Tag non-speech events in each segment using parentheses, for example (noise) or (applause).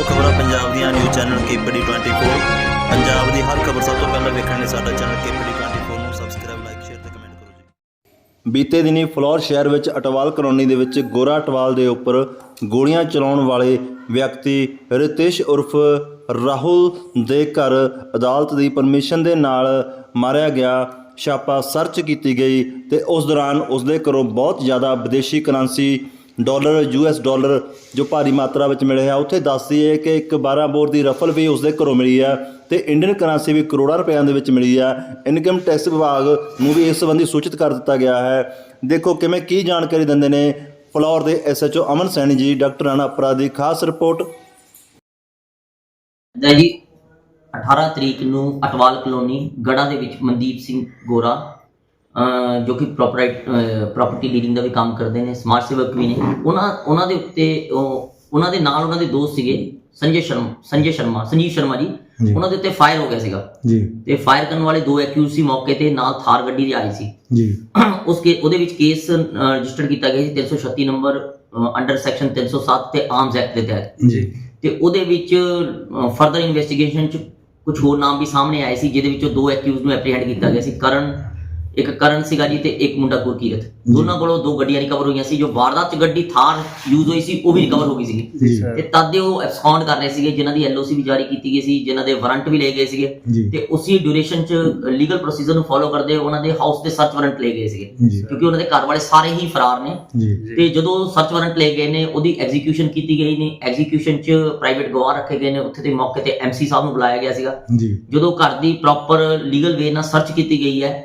ਹੋ ਖਬਰਾਂ ਪੰਜਾਬ ਦੀਆਂ ਨਿਊਜ਼ ਚੈਨਲ ਕੇਪੀਡੀ 24 ਪੰਜਾਬ ਦੀ ਹਰ ਖਬਰ ਸਭ ਤੋਂ ਪਹਿਲਾਂ ਵੇਖਣ ਲਈ ਸਾਡਾ ਚੈਨਲ ਕੇਪੀਡੀ 24 ਨੂੰ ਸਬਸਕ੍ਰਾਈਬ ਲਾਈਕ ਸ਼ੇਅਰ ਤੇ ਕਮੈਂਟ ਕਰੋ ਜੀ। ਬੀਤੇ ਦਿਨੀ ਫਲੋਰ ਸ਼ਹਿਰ ਵਿੱਚ ਅਟਵਾਲ ਕਲੋਨੀ ਦੇ ਵਿੱਚ ਗੋਰਾ ਅਟਵਾਲ ਦੇ ਉੱਪਰ ਗੋਲੀਆਂ ਚਲਾਉਣ ਵਾਲੇ ਵਿਅਕਤੀ ਰਿਤੇਸ਼ ਉਰਫ ਰਾਹੁਲ ਦੇ ਘਰ ਅਦਾਲਤ ਦੀ ਪਰਮਿਸ਼ਨ ਦੇ ਨਾਲ ਮਾਰਿਆ ਗਿਆ ਛਾਪਾ ਸਰਚ ਕੀਤੀ ਗਈ ਤੇ ਉਸ ਦੌਰਾਨ ਉਸ ਦੇ ਘਰੋਂ ਬਹੁਤ ਜ਼ਿਆਦਾ ਵਿਦੇਸ਼ੀ ਕਰੰਸੀ ਡਾਲਰ ਯੂਐਸ ਡਾਲਰ ਜੋ ਭਾਰੀ ਮਾਤਰਾ ਵਿੱਚ ਮਿਲੇ ਹੈ, ਉੱਥੇ ਦੱਸਦੀ ਹੈ ਕਿ ਇੱਕ 12 ਬੋਰ ਦੀ ਰਫਲ ਵੀ ਉਸਦੇ ਘਰੋਂ ਮਿਲੀ ਹੈ ਤੇ ਇੰਡੀਅਨ ਕਰੰਸੀ ਵੀ ਕਰੋੜਾਂ ਰੁਪਏ ਦੇ ਵਿੱਚ ਮਿਲੀ ਹੈ। ਇਨਕਮ ਟੈਕਸ ਵਿਭਾਗ ਨੂੰ ਵੀ ਇਸ ਸੰਬੰਧੀ ਸੂਚਿਤ ਕਰ ਦਿੱਤਾ ਗਿਆ ਹੈ। ਦੇਖੋ ਕਿਵੇਂ ਕੀ ਜਾਣਕਾਰੀ ਦਿੰਦੇ ਨੇ ਫਲੋਰ ਦੇ ਐਸਐਚਓ ਅਮਨ ਸੈਣੀ ਜੀ, ਡਾਕਟਰ ਰਾਣਾ ਅਪਰਾ ਦੀ ਖਾਸ ਰਿਪੋਰਟ। ਦਾ ਜੀ 18 ਤਰੀਕ ਨੂੰ ਅਟਵਾਲ ਕਲੋਨੀ ਗੜਾ ਦੇ ਵਿੱਚ ਮਨਦੀਪ ਸਿੰਘ ਗੋਰਾ ਜੋ ਕਿ ਪ੍ਰੋਪਰਟੀ ਪ੍ਰਾਪਰਟੀ ਡੀਲਿੰਗ ਦਾ ਵੀ ਕੰਮ ਕਰਦੇ ਨੇ ਸਮਾਜ ਸੇਵਕ ਵੀ ਨੇ। ਉਹਨਾਂ ਉਹਨਾਂ ਦੇ ਉੱਤੇ ਉਹ- ਉਹਨਾਂ ਦੇ ਨਾਲ ਉਹਨਾਂ ਦੇ ਦੋਸਤ ਸੀਗੇ ਸੰਜੇ ਸ਼ਰਮਾ ਸੰਜੇ ਸ਼ਰਮਾ ਸੰਜੀਵ ਸ਼ਰਮਾ ਜੀ। ਜੀ। ਉਹਨਾਂ ਦੇ ਉੱਤੇ ਫਾਇਰ ਹੋ ਗਿਆ ਸੀਗਾ। ਜੀ। ਤੇ ਫਾਇਰ ਕਰਨ ਵਾਲੇ ਦੋ ਐਕਿਊਜ਼ ਸੀ ਮੌਕੇ ਤੇ ਨਾਲ ਥਾਰ ਗੱਡੀ ਦੇ ਆਈ ਸੀ। ਜੀ। (clears throat) ਉਸ ਕੇ ਉਹਦੇ ਵਿੱਚ ਕੇਸ ਰਜਿਸਟਰ ਕੀਤਾ ਗਿਆ ਸੀ 336 ਨੰਬਰ ਅੰਡਰ ਸੈਕਸ਼ਨ 307 ਤੇ ਆਰਮਸ ਐਕਟ ਦੇ ਤਹਿਤ। ਜੀ। ਤੇ ਉਹਦੇ ਵਿੱਚ ਫਰਦਰ ਇਨਵੈਸਟੀਗੇਸ਼ਨ ਚ ਕੁਝ ਹੋਰ ਨਾਮ ਵੀ ਸਾਹਮਣੇ ਆਏ ਸੀ ਜਿਹਦੇ ਵਿੱਚੋਂ ਦੋ ਐਕਿਊਜ਼ ਨੂੰ ਐਪਰੀਹੈਂਡ ਕੀਤਾ ਗਿਆ ਸੀ। ਕਰਨ ਇੱਕ ਕਰਨ ਸੀਗਾ ਜੀ ਤੇ ਇੱਕ ਮੁੰਡਾ ਗੁਰਕੀਰਤ। ਦੋਨਾਂ ਕੋਲੋਂ ਦੋ ਗੱਡੀਆਂ ਰਿਕਵਰ ਹੋਈਆਂ ਸੀ ਜੋ ਵਾਰਦਾਤ ਚ ਗੱਡੀ ਥਾਰ ਯੂਜ਼ ਹੋਈ ਸੀ ਉਹ ਵੀ ਰਿਕਵਰ ਹੋ ਗਈ ਸੀਗੀ। ਤੇ ਤਦ ਦੇ ਉਹ ਐਬਸਕੌਂਡ ਕਰ ਰਹੇ ਸੀਗੇ ਜਿਨ੍ਹਾਂ ਦੀ ਐਲਓਸੀ ਵੀ ਜਾਰੀ ਕੀਤੀ ਗਈ ਸੀ ਜਿਨ੍ਹਾਂ ਦੇ ਵਾਰੰਟ ਵੀ ਲਏ ਗਏ ਸੀਗੇ। ਤੇ ਉਸੇ ਡਿਊਰੇਸ਼ਨ ਚ ਲੀਗਲ ਪ੍ਰੋਸੀਜਰ ਨੂੰ ਫੋਲੋ ਕਰਦੇ ਉਹਨਾਂ ਦੇ ਹਾਊਸ ਤੇ ਸਰਚ ਵਾਰੰਟ ਲਏ ਗਏ ਸੀਗੇ। ਕਿਉਂਕਿ ਉਹਨਾਂ ਦੇ ਘਰ ਵਾਲੇ ਸਾਰੇ ਹੀ ਫਰਾਰ ਨੇ। ਤੇ ਜਦੋਂ ਸਰਚ ਵਾਰੰਟ ਲਏ ਗਏ ਨੇ ਉਹਦੀ ਐਗਜ਼ੀਕਿਊਸ਼ਨ ਕੀਤੀ ਗਈ ਨੇ। ਐਗਜ਼ੀਕਿਊਸ਼ਨ 'ਚ ਪ੍ਰਾਈਵੇਟ ਗਵਾਹ ਰੱਖੇ ਗਏ ਨੇ। ਉੱਥੇ ਤੇ ਮੌਕੇ ਤੇ ਐਮਸੀ ਸਾਹਿਬ ਨੂੰ ਬੁਲਾਇਆ ਗਿਆ ਸੀਗਾ। ਜਦੋਂ ਘਰ ਦੀ ਪ੍ਰੋਪਰ ਲੀਗਲ ਵੇ ਨਾਲ ਸਰਚ ਕੀਤੀ ਗਈ ਹੈ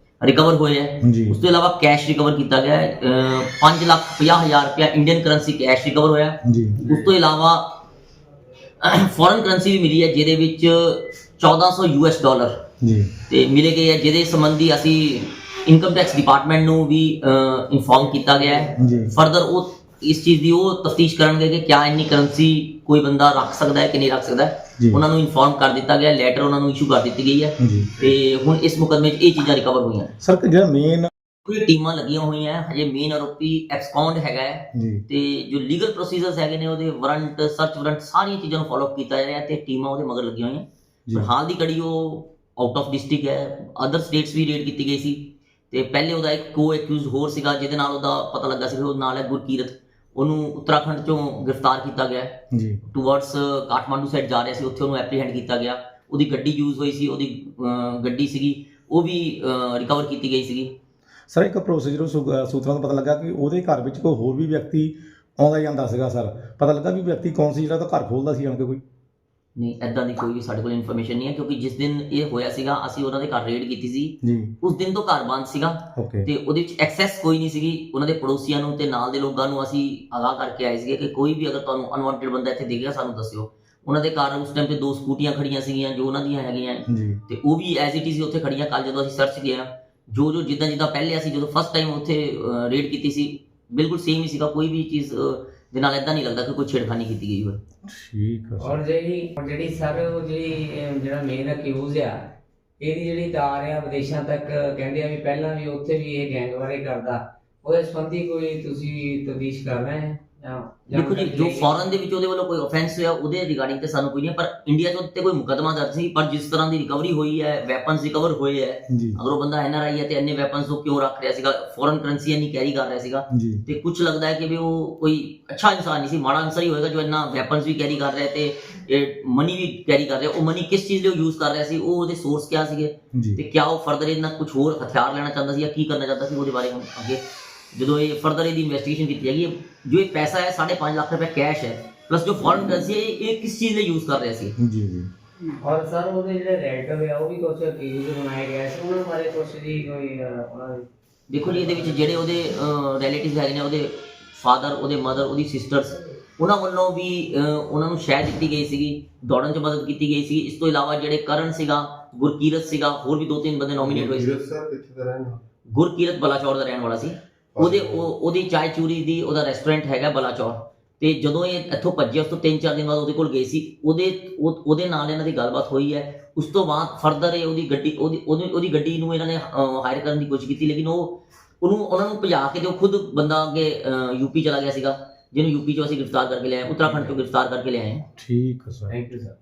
ਰਿਕਵਰ ਹੋਏ ਹੈ। ਉਸ ਤੋਂ ਇਲਾਵਾ ਕੈਸ਼ ਰਿਕਵਰ ਕੀਤਾ ਗਿਆ ਹੈ। 5 ਲੱਖ 50 ਹਜ਼ਾਰ ਰੁਪਇਆ ਇੰਡੀਅਨ ਕਰੰਸੀ ਕੈਸ਼ ਰਿਕਵਰ ਹੋਇਆ ਉਸ ਤੋਂ ਇਲਾਵਾ ਫੋਰਨ ਕਰੰਸੀ ਵੀ ਮਿਲੀ ਹੈ ਜਿਹਦੇ ਵਿੱਚ 1400 ਯੂਐਸ ਡਾਲਰ ਜੀ। ਤੇ ਮਿਲੇ ਗਏ ਹੈ ਜਿਹਦੇ ਸੰਬੰਧੀ ਅਸੀਂ ਇਨਕਮ ਟੈਕਸ ਡਿਪਾਰਟਮੈਂਟ ਨੂੰ ਵੀ ਇਨਫੋਰਮ ਕੀਤਾ ਗਿਆ ਹੈ। ਫਰਦਰ ਉਹ ਇਸ ਚੀਜ਼ ਦੀ ਉਹ ਤਫਤੀਸ਼ ਕਰਨਗੇ ਕਿ ਕਿਆ ਇੰਨੀ ਕਰੰਸੀ ਕੋਈ ਬੰਦਾ ਰੱਖ ਸਕਦਾ ਹੈ ਕਿ ਨਹੀਂ ਰੱਖ ਸਕਦਾ। ਜੀ। ਉਹਨਾਂ ਨੂੰ ਇਨਫੋਰਮ ਕਰ ਦਿੱਤਾ ਗਿਆ ਲੈਟਰ ਉਹਨਾਂ ਨੂੰ ਇਸ਼ੂ ਕਰ ਦਿੱਤੀ ਗਈ ਹੈ। ਜੀ। ਤੇ ਹੁਣ ਇਸ ਮੁਕਦਮੇ 'ਚ ਇਹ ਚੀਜ਼ਾਂ ਰਿਕਵਰ ਹੋਈਆਂ। ਸਰ ਜਿਹੜਾ ਮੇਨ ਕੋਈ ਟੀਮਾਂ ਲੱਗੀਆਂ ਹੋਈਆਂ ਹੈ ਹਜੇ ਮੇਨ ਆਰੋਪੀ ਐਕਸਕਾਉਂਡ ਹੈਗਾ ਹੈ। ਜੀ। ਤੇ ਜੋ ਲੀਗਲ ਪ੍ਰੋਸੀਜਰਸ ਹੈਗੇ ਨੇ ਉਹਦੇ ਵਾਰੰਟ ਸਰਚ ਵਾਰੰਟ ਸਾਰੀਆਂ ਚੀਜ਼ਾਂ ਨੂੰ ਫੋਲੋ ਕੀਤਾ ਜਾ ਰਿਹਾ ਤੇ ਟੀਮਾਂ ਉਹਦੇ ਮਗਰ ਲੱਗੀਆਂ ਹੋਈਆਂ। ਜੀ। ਪਰ ਹਾਲ ਦੀ ਘੜੀ ਉਹ ਆਊਟ ਆਫ ਡਿਸਟ੍ਰਿਕਟ ਹੈ। ਅਦਰ ਸਟੇਟਸ ਵੀ ਰੇਡ ਕੀਤੀ ਗਈ ਸੀ। ਤੇ ਪਹਿਲੇ ਉਹਦਾ ਇੱਕ ਕੋ ਐਕਿਊਜ਼ ਹੋਰ ਸੀਗਾ ਜਿਹਦੇ ਨਾਲ ਉਹਦਾ ਪਤਾ ਲੱਗਾ ਸੀ ਕਿ ਉਹ ਨਾਲ ਹੈ ਗੁਰਕੀਰਤ। ਉਹਨੂੰ ਉੱਤਰਾਖੰਡ ਚੋਂ ਗ੍ਰਿਫਤਾਰ ਕੀਤਾ ਗਿਆ। ਜੀ। ਟੂਵਰਡਸ ਕਾਠਮਾਂਡੂ ਸਾਈਡ ਜਾ ਰਿਹਾ ਸੀ ਉੱਥੇ ਉਹਨੂੰ ਐਪਰੀਹੈਂਡ ਕੀਤਾ ਗਿਆ। ਉਹਦੀ ਗੱਡੀ ਯੂਜ਼ ਹੋਈ ਸੀ ਉਹਦੀ ਗੱਡੀ ਸੀਗੀ ਉਹ ਵੀ ਰਿਕਵਰ ਕੀਤੀ ਗਈ ਸੀਗੀ। ਸਰ ਇੱਕ ਪ੍ਰੋਸੀਜਰ ਸੂਤਰਾਂ ਤੋਂ ਪਤਾ ਲੱਗਾ ਕਿ ਉਹਦੇ ਘਰ ਵਿੱਚ ਕੋਈ ਹੋਰ ਵੀ ਵਿਅਕਤੀ ਆਉਂਦਾ ਜਾਂਦਾ ਸੀਗਾ ਸਰ ਪਤਾ ਲੱਗਾ ਵੀ ਵਿਅਕਤੀ ਕੌਣ ਸੀ ਜਿਹੜਾ ਤਾਂ ਘਰ ਖੋਲਦਾ ਸੀ ਕੇ ਕੋਈ? ਨਹੀਂ ਐਦਾਂ ਦੀ ਕੋਈ ਸਾਡੇ ਕੋਲ ਇਨਫੋਰਮੇਸ਼ਨ ਨਹੀਂ ਹੈ ਕਿਉਂਕਿ ਜਿਸ ਦਿਨ ਇਹ ਹੋਇਆ ਸੀਗਾ ਅਸੀਂ ਉਹਨਾਂ ਦੇ ਘਰ ਰੇਡ ਕੀਤੀ ਸੀ। ਜੀ। ਉਸ ਦਿਨ ਤੋਂ ਘਰ ਬੰਦ ਸੀਗਾ। ਓਕੇ ਤੇ ਉਹਦੇ ਵਿੱਚ ਐਕਸੈਸ ਕੋਈ ਨਹੀਂ ਸੀਗੀ। ਉਹਨਾਂ ਦੇ ਪੜੋਸੀਆਂ ਨੂੰ ਤੇ ਨਾਲ ਦੇ ਲੋਕਾਂ ਨੂੰ ਅਸੀਂ ਆਗਾਹ ਕਰਕੇ ਆਏ ਸੀਗੇ ਕਿ ਕੋਈ ਵੀ ਅਗਰ ਤੁਹਾਨੂੰ ਅਨਵਾਂਟਡ ਬੰਦਾ ਇੱਥੇ ਦਿਖੇਗਾ ਸਾਨੂੰ ਦੱਸਿਓ। ਉਹਨਾਂ ਦੇ ਘਰ ਉਸ ਟਾਈਮ ਤੇ ਦੋ ਸਕੂਟੀਆਂ ਖੜੀਆਂ ਸੀਗੀਆਂ ਜੋ ਉਹਨਾਂ ਦੀਆਂ ਹੈਗੀਆਂ। ਜੀ। ਤੇ ਉਹ ਵੀ ਐਜ਼ ਇਟ ਇਜ਼ ਉੱਥੇ ਖੜੀਆਂ। ਕੱਲ ਜਦੋਂ ਅਸੀਂ ਸਰਚ ਗਿਆ ਜੋ ਜੋ ਜਿੱਦਾਂ ਜਿੱਦਾਂ ਪਹਿਲੇ ਅਸੀਂ ਜਦੋਂ ਫਸਟ ਟਾਈਮ ਉੱਥੇ ਰੇਡ ਕੀਤੀ ਸੀ ਬਿਲਕੁਲ ਸੇਮ ਹੀ ਸੀਗਾ। ਕੋਈ ਵੀ ਚੀਜ਼ ਦੇ ਨਾਲ ਇਦਾਂ ਨਹੀਂ ਲੱਗਦਾ ਕਿ ਕੋਈ ਛੇੜਖਾਨੀ ਕੀਤੀ ਗਈ ਹੋਵੇ। ਠੀਕ ਹੈ ਸਰ। ਔਰ ਜਿਹੜੀ ਔਰ ਜਿਹੜੀ ਸਰ ਉਹ ਜਿਹੜੀ ਅਹ, ਜਿਹੜਾ ਮੇਨ ਅਕਿਊਜ਼ ਆ ਇਹਦੀ ਜਿਹੜੀ ਦਾਰ ਆ ਵਿਦੇਸ਼ਾਂ ਤੱਕ ਕਹਿੰਦੇ ਆ ਵੀ ਪਹਿਲਾਂ ਵੀ ਉੱਥੇ ਵੀ ਇਹ ਗੈਂਗ ਬਾਰੇ ਕਰਦਾ। ਉਹਦੇ ਸੰਬੰਧੀ ਕੋਈ ਤੁਸੀਂ ਤਬਦੀਸ਼ ਕਰ ਰਹੇ ਹੈ? ਦੇਖੋ ਜੀ ਜੋ ਫੋਰਨ ਦੇ ਵਿੱਚ ਉਹਦੇ ਵੱਲੋਂ ਕੋਈ ਆਫੈਂਸ ਹੋਇਆ ਉਹਦੇ ਰਿਗਾਰਡਿੰਗ ਤੇ ਸਾਨੂੰ ਕੋਈ ਨਹੀਂ ਪਰ ਇੰਡੀਆ 'ਚ ਉਹਦੇ ਤੇ ਕੋਈ ਮੁਕੱਦਮਾ ਦਰਜ ਸੀ ਪਰ ਜਿਸ ਤਰ੍ਹਾਂ ਦੀ ਰਿਕਵਰੀ ਹੋਈ ਹੈ ਵੈਪਨਸ ਰਿਕਵਰ ਹੋਏ ਹੈ ਅਗਰ ਉਹ ਬੰਦਾ ਐਨਆਰਆਈ ਹੈ ਤੇ ਇੰਨੇ ਵੈਪਨਸ ਉਹ ਕਿਉਂ ਰੱਖ ਰਿਹਾ ਸੀਗਾ ਫੋਰਨ ਕਰੰਸੀ ਨਹੀਂ ਕੈਰੀ ਕਰ ਰਿਹਾ ਸੀਗਾ ਤੇ ਕੁਝ ਲੱਗਦਾ ਹੈ ਕਿ ਵੀ ਉਹ ਕੋਈ ਅੱਛਾ ਇਨਸਾਨ ਨਹੀਂ ਸੀ ਮਾੜਾ ਇਨਸਾਨ ਹੀ ਹੋਏਗਾ ਜੋ ਇੰਨਾ ਵੈਪਨਸ ਵੀ ਕੈਰੀ ਕਰ ਰਿਹਾ ਤੇ ਇਹ ਮਨੀ ਵੀ ਕੈਰੀ ਕਰ ਰਿਹਾ ਉਹ ਮਨੀ ਕਿਸ ਚੀਜ਼ ਲਈ ਯੂਜ਼ ਕਰ ਰਿਹਾ ਸੀ ਉਹ ਉਹਦੇ ਸੋਰਸ ਕਿਆ ਸੀਗੇ? ਤੇ ਕਿਆ ਉਹ ਫਰਦਰ ਇਹਨਾਂ ਕੁਝ ਹੋਰ ਹਥਿਆਰ ਲੈਣਾ ਚਾਹੁੰਦਾ ਸੀ ਜਾਂ ਕੀ ਕਰਨਾ ਚਾਹੁੰਦਾ ਸੀ ਉਹਦੇ ਬਾਰੇ ਹੁਣ ਅੱਗੇ ਜਦੋਂ ਇਹ ਫਰਦਰ ਇਹਦੀ ਇਨਵੈਸਟੀਗੇਸ਼ਨ ਕੀਤੀ ਜਾਏਗੀ ਜੋ ਇਹ ਪੈਸਾ ਹੈ 5.5 ਲੱਖ ਰੁਪਏ ਕੈਸ਼ ਹੈ ਪਲੱਸ ਜੋ ਫੋਰਨ ਕਰੰਸੀ ਹੈ ਇਹ ਕਿਸ ਚੀਜ਼ ਲਈ ਯੂਜ਼ ਕਰ ਰਿਹਾ ਸੀ? ਜੀ ਜੀ। ਔਰ ਸਰ ਉਹਦੇ ਜਿਹੜੇ ਰੈਡ ਹੋਇਆ ਉਹ ਵੀ ਕੁਝ ਅਕਿਊਜ਼ ਬਣਾਏ ਗਏ ਸੀ ਉਹਨਾਂ ਬਾਰੇ ਕੁਝ ਜੀ ਕੋਈ ਉਹਨਾਂ ਦੀ ਦੇਖੋ ਜੀ ਇਹਦੇ ਵਿੱਚ ਜਿਹੜੇ ਉਹਦੇ ਰਿਲੇਟਿਵਸ ਹੈਗੇ ਨੇ ਉਹਦੇ ਫਾਦਰ ਉਹਦੇ ਮਦਰ ਉਹਦੀ ਸਿਸਟਰਸ ਉਹਨਾਂ ਵੱਲੋਂ ਵੀ ਉਹਨਾਂ ਨੂੰ ਸ਼ਹਿ ਦਿੱਤੀ ਗਈ ਸੀਗੀ ਦੌੜਨ 'ਚ ਮਦਦ ਕੀਤੀ ਗਈ ਸੀ ਇਸ ਤੋਂ ਇਲਾਵਾ ਜਿਹੜੇ ਕਰਨ ਸੀਗਾ ਗੁਰਕੀਰਤ ਸੀਗਾ ਹੋਰ ਵੀ ਦੋ ਤਿੰਨ ਬੰਦੇ ਨੋਮੀਨੇਟ ਹੋਏ ਸੀ? ਗੁਰਕੀਰਤ ਬਲਾਚੌਰ ਦਾ ਰਹਿਣ ਵਾਲਾ ਸੀ। ਉਹਦੇ ਉਹ- ਉਹਦੀ ਚਾय ਚੂਰੀ ਦੀ ਉਹਦਾ ਰੈਸਟੋਰੈਂਟ ਹੈਗਾ ਬਲਾਚੌਰ ਤੇ ਜਦੋਂ ਇਹ ਇੱਥੋਂ ਭੱਜਿਆ ਉਸ ਤੋਂ 3-4 ਦਿਨ ਬਾਅਦ ਉਹਦੇ ਕੋਲ ਗਏ ਸੀ। ਉਹਦੇ ਉਹ- ਉਹਦੇ ਨਾਲ ਇਹਨਾਂ ਦੀ ਗੱਲਬਾਤ ਹੋਈ ਹੈ। ਉਸ ਤੋਂ ਬਾਅਦ ਫਰਦਰ ਇਹ ਉਹਦੀ ਗੱਡੀ ਉਹਦੀ ਉਹਦੀ ਉਹਦੀ ਗੱਡੀ ਨੂੰ ਇਹਨਾਂ ਨੇ ਹਾਇਰ ਕਰਨ ਦੀ ਕੋਸ਼ਿਸ਼ ਕੀਤੀ ਲੇਕਿਨ ਉਹ ਉਹਨੂੰ ਉਹਨਾਂ ਨੂੰ ਭਜਾ ਕੇ ਤੇ ਉਹ ਖੁਦ ਬੰਦਾ ਅੱਗੇ ਯੂਪੀ ਚਲਾ ਗਿਆ ਸੀਗਾ। ਜਿਹਨੂੰ ਯੂਪੀ ਚੋਂ ਅਸੀਂ ਗ੍ਰਿਫਤਾਰ ਕਰਕੇ ਲਿਆਏ ਉੱਤਰਾਖੰਡ ਤੋਂ ਗ੍ਰਿਫਤਾਰ ਕਰਕੇ ਲਿਆਏ। ਠੀਕ ਹੈ ਸਰ। Thank you sir